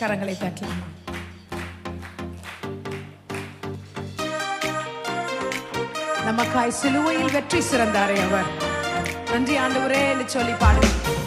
கரங்களை தட்டலாம். நமக்காய் சிலுவையில் வெற்றி சிறந்தாரே அவர். நன்றி ஆண்டவரே என்று சொல்லி பாடுவோம்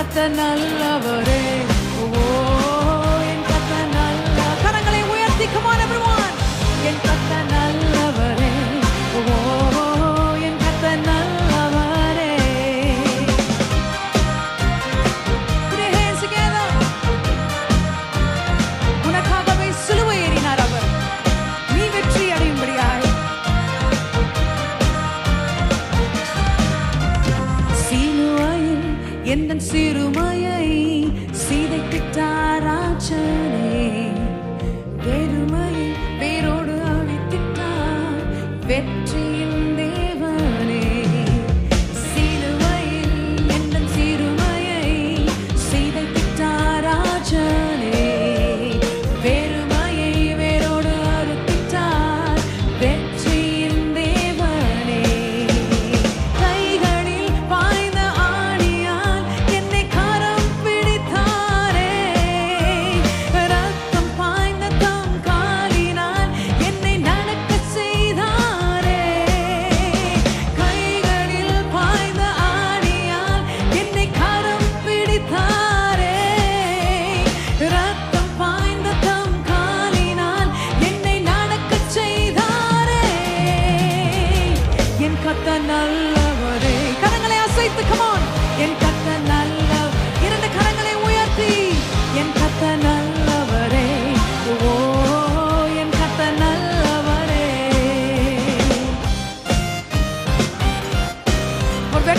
கத்த நல்லவரே. எந்த சிறுமையை சீதைக்கிட்டாராச்சனே வெறுமையை வேரோடு அழித்திட்டார். வெற்றி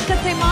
Jessica Simon.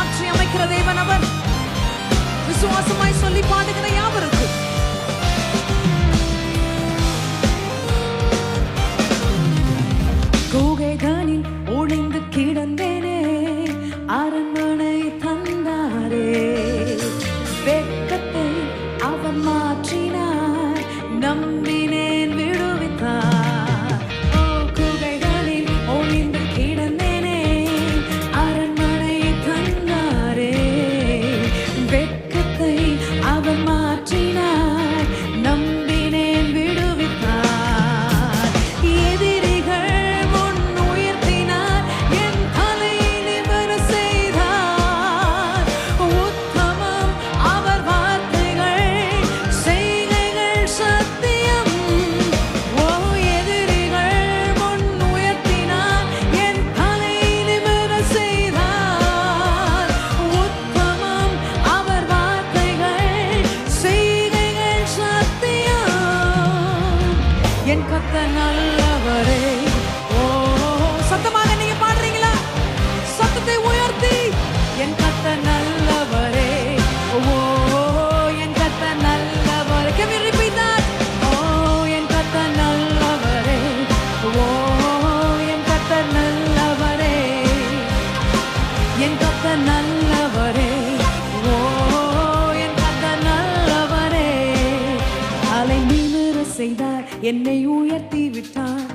என்னை உயர்த்தி விட்டார்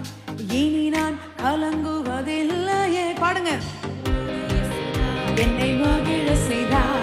இனி நான் கலங்குவதில்லையே. பாடுங்க. என்னை மகிழ செய்தார்.